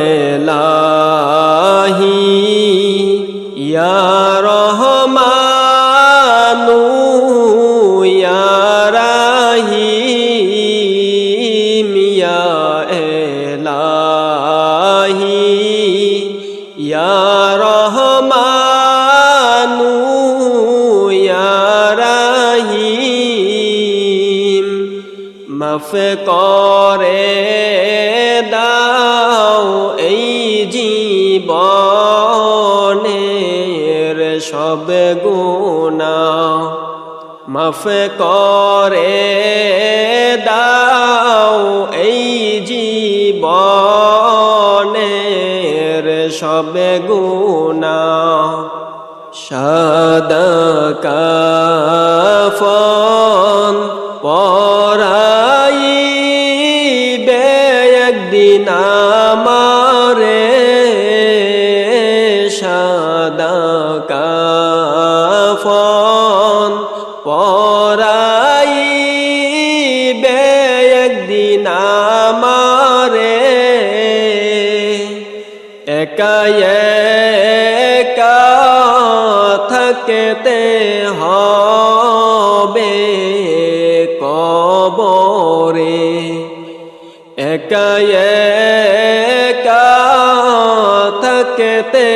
এলাহি ইয়া রহমানু ইয়া রাহিম ইয়া এলাহি ইয়া রহমানু ইয়া রাহিম। মাফ করে গুণা মাফ করে দাও এই জীবনের সব গুণা। সাদা কাফন পরাইবে একদিন থাকতে হবে কবরে একা একা থাকতে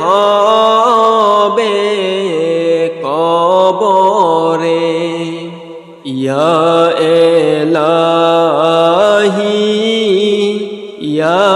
হবে কবরে ইয়া এলাহি ইয়া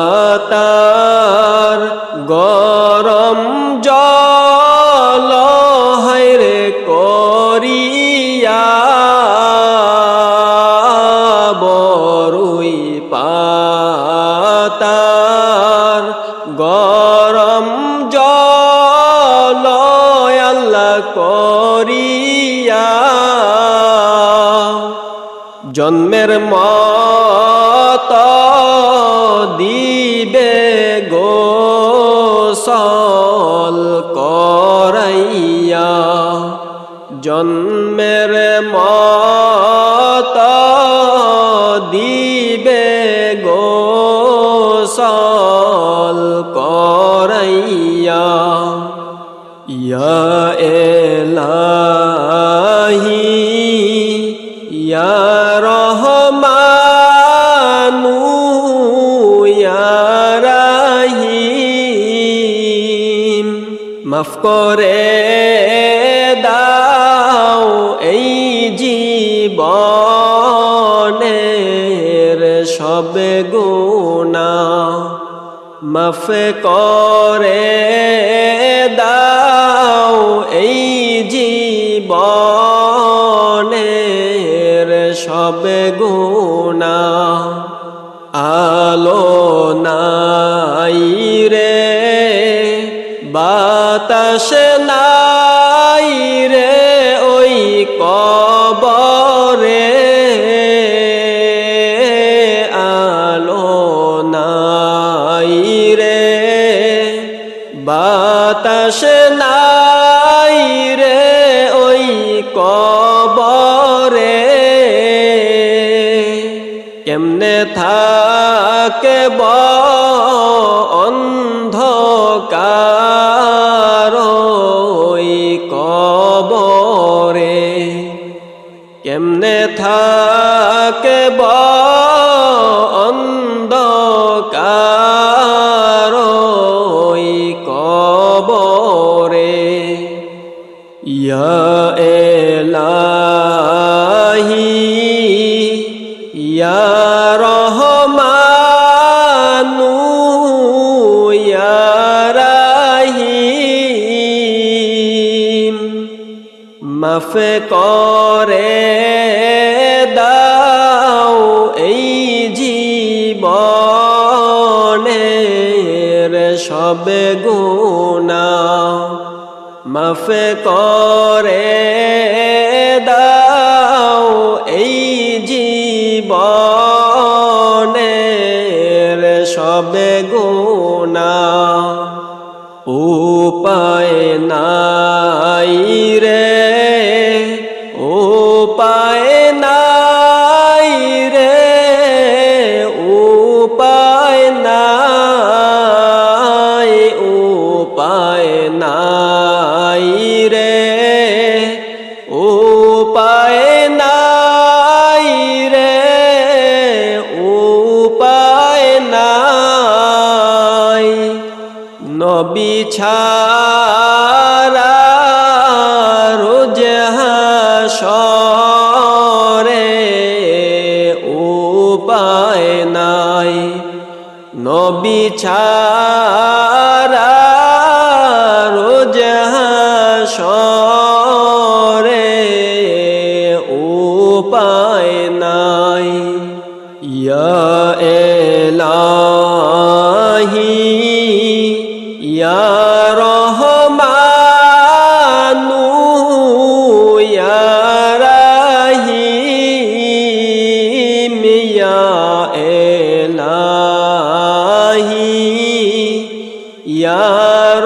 এলাহি ইয়া রহমানু ইয়া মাফ করে দাও এই জীবনের সব গুণা মাফ করে গুণা আলো নাই রে বাতাস নাই রে ওই কবরে। আলো নাই রে বাতাস থাকে অন্ধকার মাফে করে দাও এই জীবনের সব গুণা। মাফে করে দাও এই জীবনের সব গুণা। উপায় নাই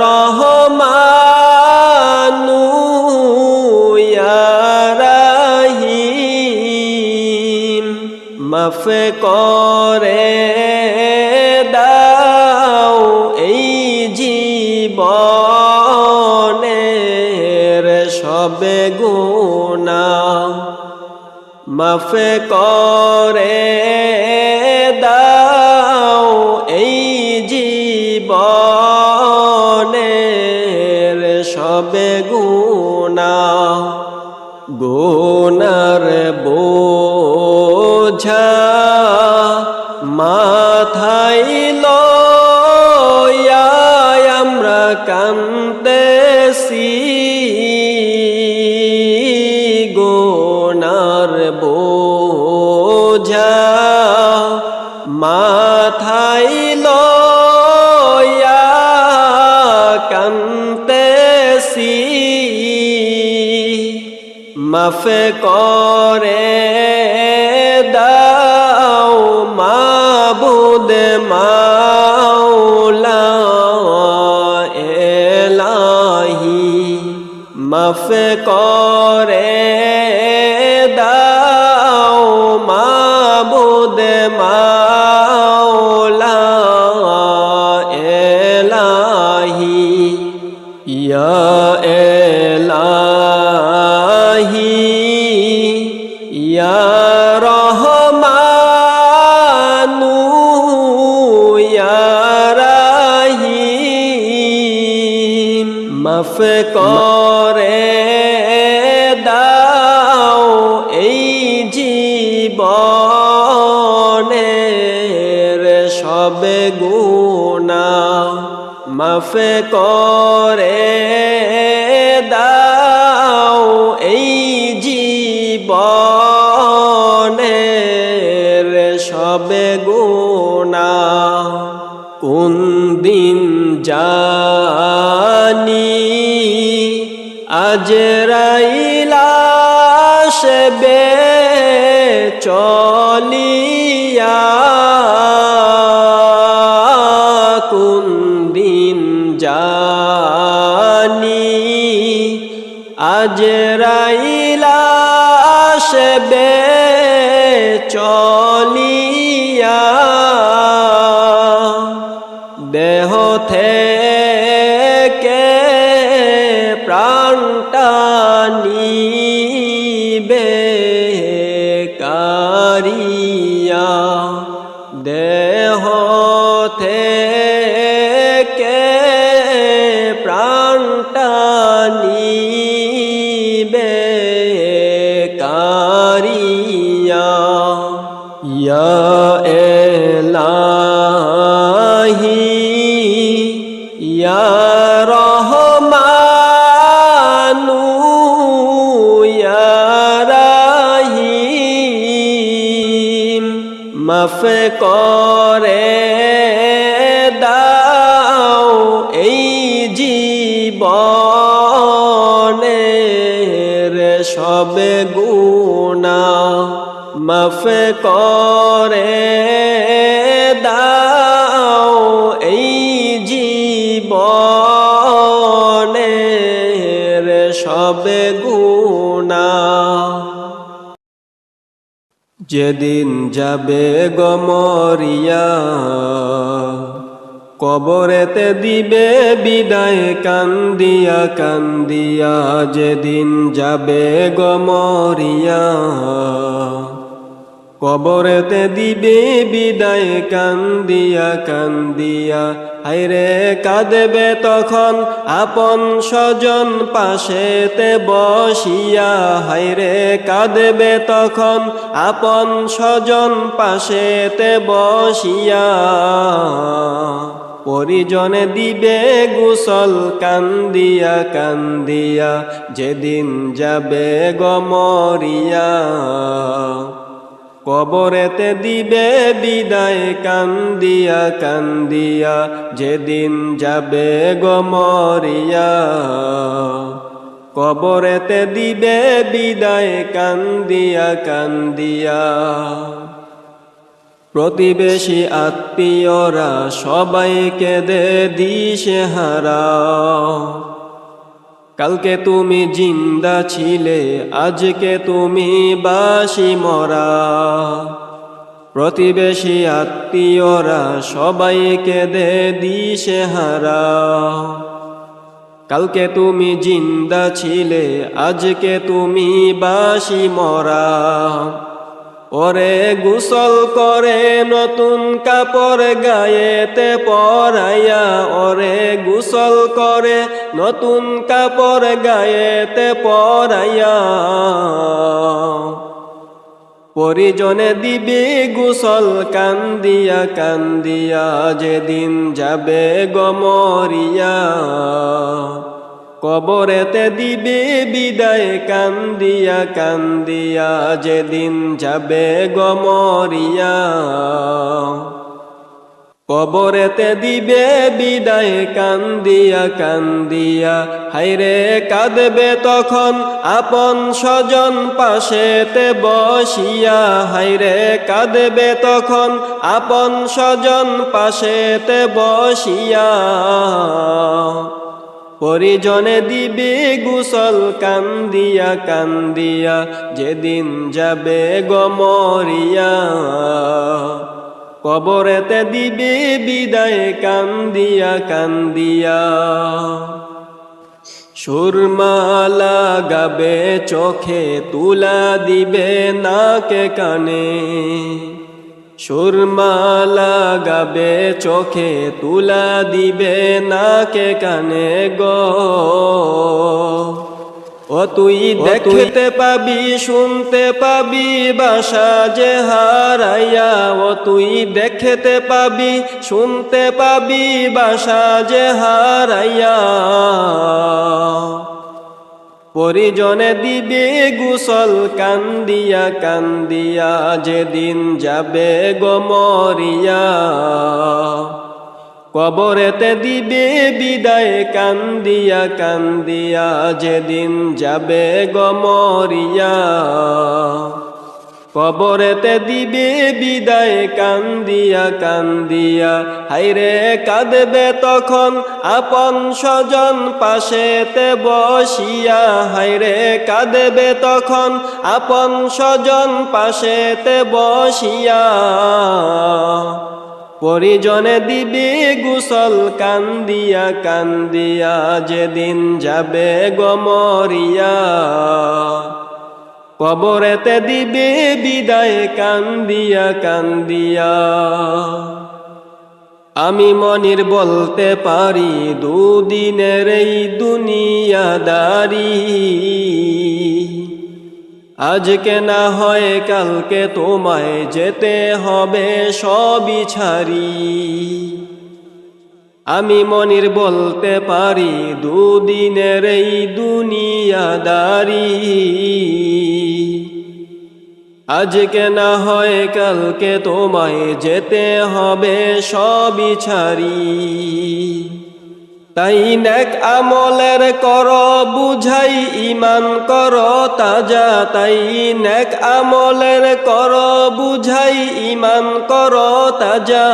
রহমানু রাহিম। মাফ করে দাও এই জীবনের সব গুণা। মাফ করে দাও সব গুণা গুনার বোঝা মাথায় লয়া আমরা কান্দেছি গোনার বোঝা মাফ করে দাও মাবুদ মাওলা এলাহি। মাফ করে মাফ করে দাও এই জীবনের সব গুণা মাফ করে আজ রাইলাসবে চলিয়া কোন দিন জানি? আজ রাইলাসবে করে দাও এই জীবনে রে সবে গুণা। মাফ করে দাও এই জীবনে রে সবে গুণা যেদিন যাবে গমরিয়া কবরেতে দিবে বিদায় কান্দিয়া কান্দিয়া যেদিন যাবে গমরিয়া কবরেতে দিবে বিদায়, কান্দিয়া কান্দিয়া। হাইরে কাঁদবে তখন আপন স্বজন, পাশেতে বসিয়া। হাইরে কাঁদবে তখন আপন স্বজন, পাশেতে বসিয়া। পরিজনে দিবে গুসল, কান্দিয়া কান্দিয়া। যেদিন যাবে গমরিয়া কবরেতে দিবে বিদায়, কান্দিয়া কান্দিয়া, যেদিন যাবে গমরিয়া কবরেতে দিবে বিদায়, কান্দিয়া কান্দিয়া। প্রতিবেশী আত্মীয়রা সবাইকে দে দিশে হারা কালকে তুমি জিন্দা ছিলে, আজকে তুমি বাসি মরা। প্রতিবেশী আত্মীয়রা সবাইকে দে দিশে হারা। কালকে তুমি জিন্দা ছিলে, আজকে তুমি বাসি মরা। ওরে গুসল করে নতুন কাপড় গায়েতে পরাইয়া, ওরে গুসল করে নতুন কাপড় গায়েতে পরাইয়া। পরিজনে দিবি গুসল, কান্দিয়া কান্দিয়া, যেদিন যাবে গমরিয়া কবরেতে দিবে বিদায়, কান্দিয়া কান্দিয়া, যেদিন যাবে গমরিয়া। কবরেতে দিবে বিদায়, কান্দিয়া কান্দিয়া হাইরে কাঁদবে তখন আপন স্বজন পাশেতে বসিয়া। হাইরে কাঁদবে তখন আপন স্বজন পাশেতে বসিয়া। পরিজনে দিবে গুসল কান্দিয়া কান্দিয়া, যেদিন যাবে গমরিয়া কবরেতে দিবে বিদায় কান্দিয়া কান্দিয়া। সুরমালা গাবে চোখে, তুলা দিবে নাকে কানে। সুরমালা গাবে চোখে তুলা দিবে নাকে কানে গো। ও তুই দেখতে পাবি শুনতে পাবি বাসা যে হারাইয়া। ও তুই দেখতে পাবি শুনতে পাবি বাসা যে হারাইয়া। পরিজনে দিবে গুসল, কান্দিয়া কান্দিয়া, যেদিন যাবে গমরিয়া কবরেতে দিবে বিদায়, কান্দিয়া কান্দিয়া, যেদিন যাবে গমরিয়া কবরেতে দিবে বিদায়, কান্দিয়া কান্দিয়া। হাইরে কাঁদবে তখন আপন স্বজন, পাশেতে বসিয়া। হাইরে কাঁদবে তখন আপন স্বজন, পাশেতে বসিয়া। পরিজনে দিবি গুসল, কান্দিয়া কান্দিয়া। যেদিন যাবে গমরিয়া কবরেতে দিবে বিদায়, কান্দিয়া কান্দিয়া। আমি মনির বলতে পারি, দুদিনের এই দুনিয়া দুনিয়াদারি। আজকে না হয় কালকে তোমায় যেতে হবে সবই ছাড়ি। আমি মনির বলতে পারি, দুদিনের এই দুনিয়াদারি। আজকে না হয় কালকে তোমায় যেতে হবে, সবই ছাড়ি। তাই নেক আমলের কর, বুঝাই ইমান কর, তাজা তাই নেক আমলের কর, বুঝাই ইমান কর, তাজা।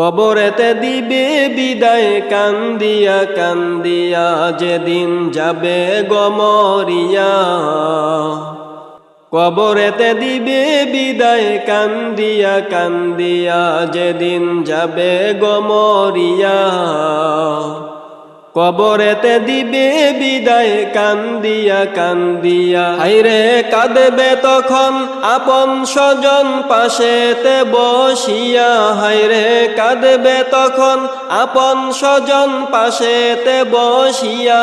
কবরেতে দিবে বিদায়, কান্দিয়া কান্দিয়া যেদিন যাবে গমরিয়া কবরেতে দিবে বিদায়, কান্দিয়া কান্দিয়া যেদিন যাবে গমরিয়া কবরেতে দিবে বিদায়, কান্দিয়া কান্দিয়া। হাইরে কাঁদবে তখন আপন স্বজন, পাশেতে বসিয়া। হাইরে কাঁদবে তখন আপন স্বজন, পাশেতে বসিয়া।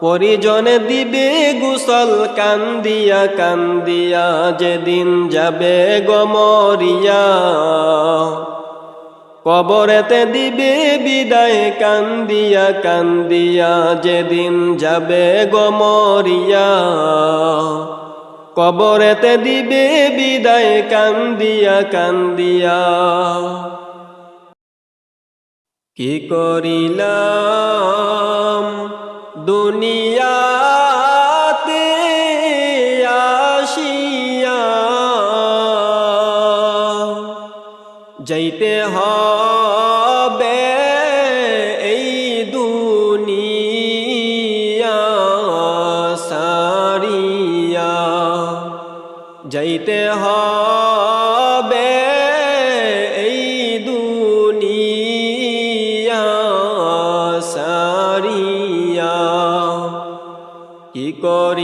পরিজনে দিবে গুসল, কান্দিয়া কান্দিয়া। যেদিন যাবে গমরিয়া। কবরেতে দিবে বিদায়, কান্দিয়া কান্দিয়া যেদিন যাবে গমরিয়া কবরেতে দিবে বিদায়, কান্দিয়া কান্দিয়া। কি করিলাম দুনিয়াতে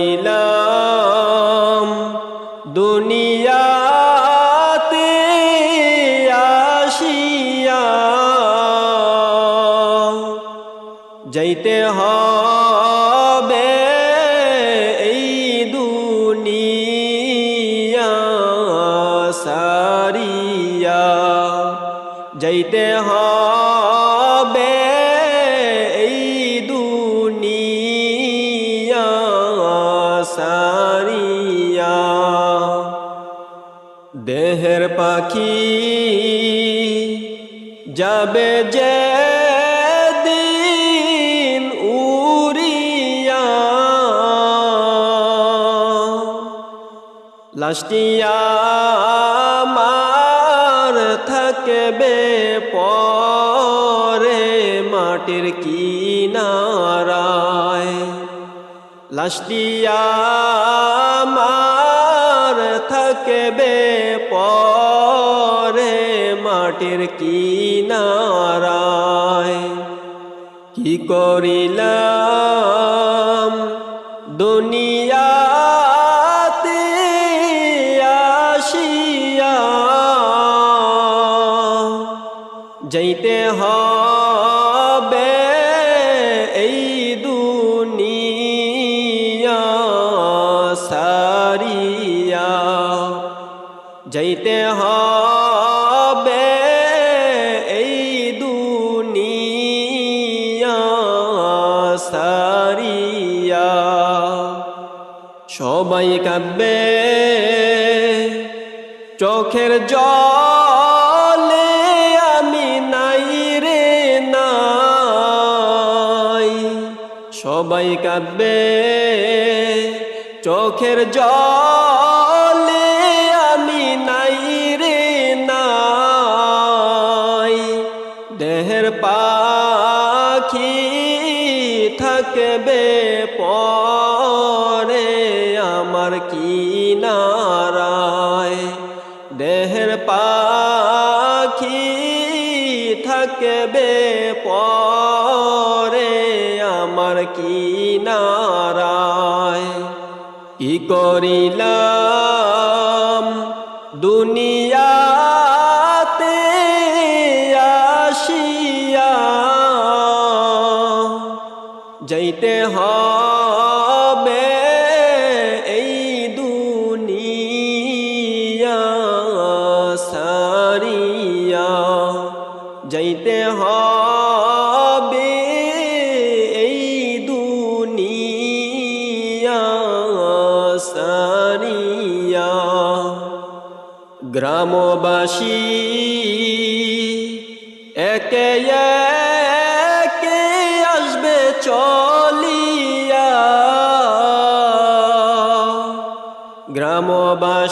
করিলাম দুনিয়াতে যাবে যে দিন উড়িয়া। লাস্টিয়া মার থাকবে পরে মাটির কিনারায়। লাস্টিয়া মার থাকবে পরে মাটির কিনারায়। কি করিলাম। দুনিয়াতে সবাই কাঁদবে চোখের জলে আমি নাই রে নাই। সবাই কাঁদবে চোখের জলে কি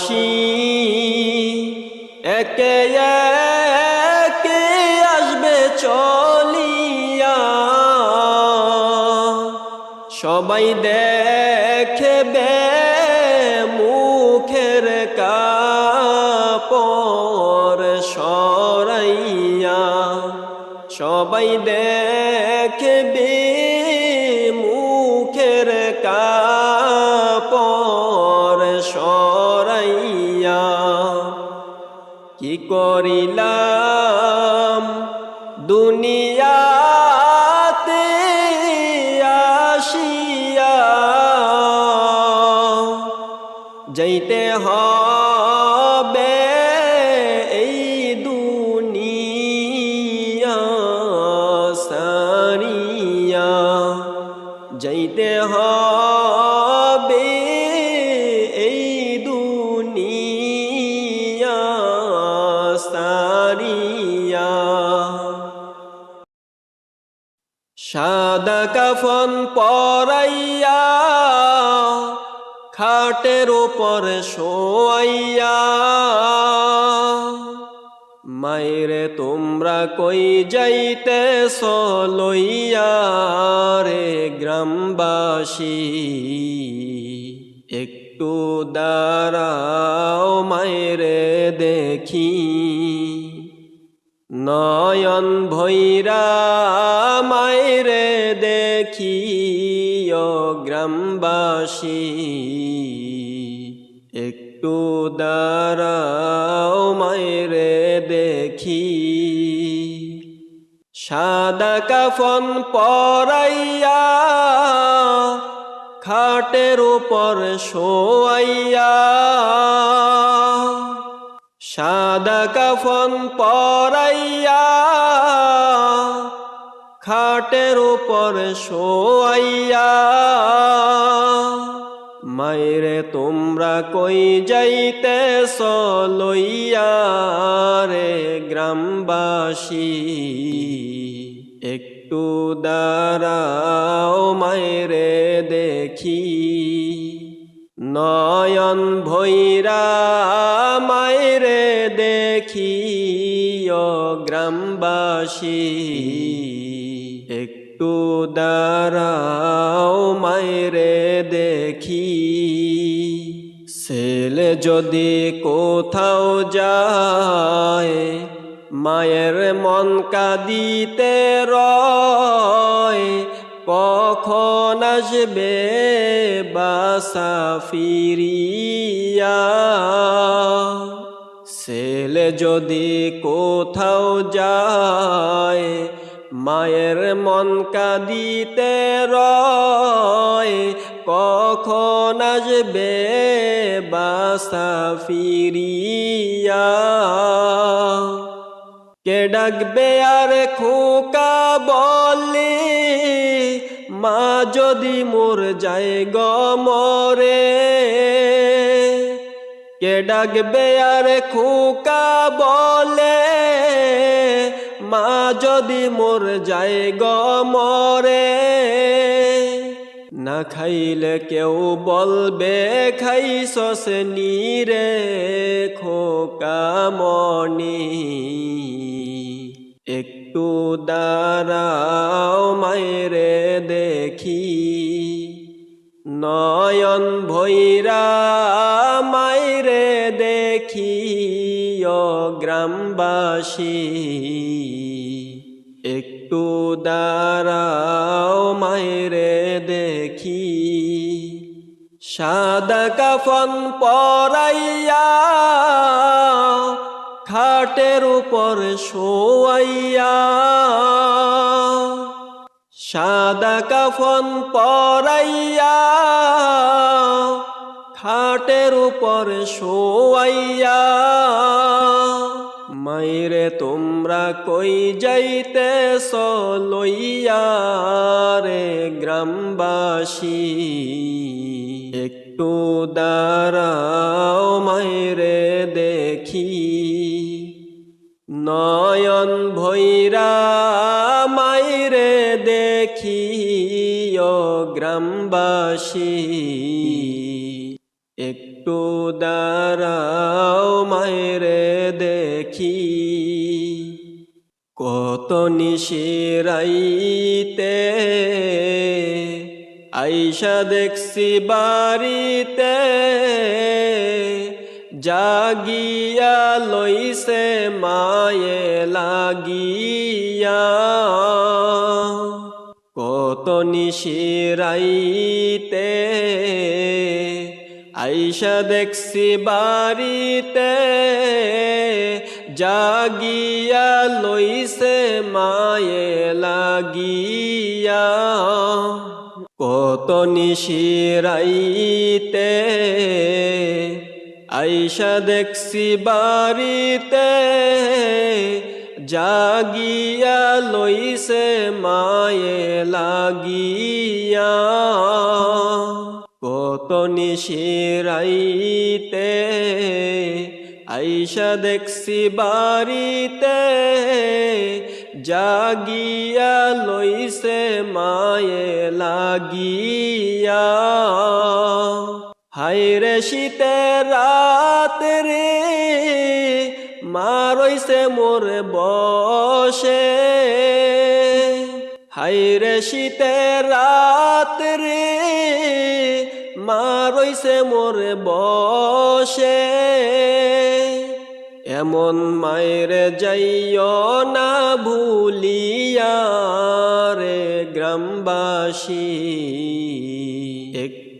গ্রামবাসী একে একে আসবে চলিয়া। সবাই দেখবে মুখের কাপড় সরাইয়া। সবাই দেখবে সারিয়া সাদা কাফন পরাইয়া, খাটের উপর শোয়াইয়া। মায়েরে তোমরা কই যাইতে লইয়া রে গ্রামবাসী? একটু দাঁড়াও মায়েরে দেখি নয়ন ভৈরা মায়েরে দেখি গ্রামবাসী, একটু দাঁড়াও মায়েরে দেখি। সাদা কাফন পরাইয়া, খাটের উপর শোয়াইয়া সাদা কাফন পরাইয়া খাটের উপর শোয়াইয়া মায়েরে তোমরা কই যাইতে লইয়া রে গ্রামবাসী? একটু দাঁড়াও মায়েরে দেখি। নয়ন ভৈরা মায়েরে দেখি গ্রামবাসী। একটু দাঁড়াও মায়েরে দেখি। ছেলে যদি কোথাও যায়, মায়ের মন কাঁদিতে রয় কখন আসবে বাসা ফিরিয়া ছেলে যদি কোথাও যায়, মায়ের মন কাঁদিতে রয়, কখন আসবে বাসা ফিরিয়া কে ডাকবে আর খোকা বলে? মা যদি মোর যায় গমরে কে ডাকবে আর খোকা বলে? মা যদি মোর যায় গমরে না খাইলে কেউ বলবে খাই খাইছস নীরে খোকামণি একটু দাঁড়াও মায়েরে দেখি। নয়ন ভৈরা মায়েরে দেখি ও গ্রামবাসী একটু দাঁড়াও মায়েরে দেখি। সাদা কাফন পরাইয়া খাটের উপর শোয়াইয়া, সাদা কাফন পরাইয়া খাটের উপর শোয়াইয়া, মাইরে তোমরা কই যাইতে লইয়া রে গ্রামবাসী? একটু দাঁড়াও মাইরে দেখি নয়ন ভৈরা মাইরে দেখি গ্রামবাসী। একটু দাঁড়াও মাইরে দেখি কত নিশিরাইতে। আইসা দেখছি বাড়িতে জাগিয়া লইছে মায়ে লাগিয়া। কত নিশিরাইতে, আইসা দেখছি বাড়িতে, জাগিয়া লইছে মায়ে লাগিয়া। কত নিশিরাইতে আইসা দেখছি বাড়িতে, জাগিয়া লইছে মায়ে লাগিয়া। কত নিশিরাইতে, আইসা দেখছি বাড়িতে, জাগিয়া লইছে মায়ে লাগিয়া। হাইরে শীতের রাত রে মারইছে মোর বসে। হাইরে শীতের রাত রে মারইছে মোর বসে। এমন মায়ের যাইও না ভুলিয়া রে, গ্রামবাসী।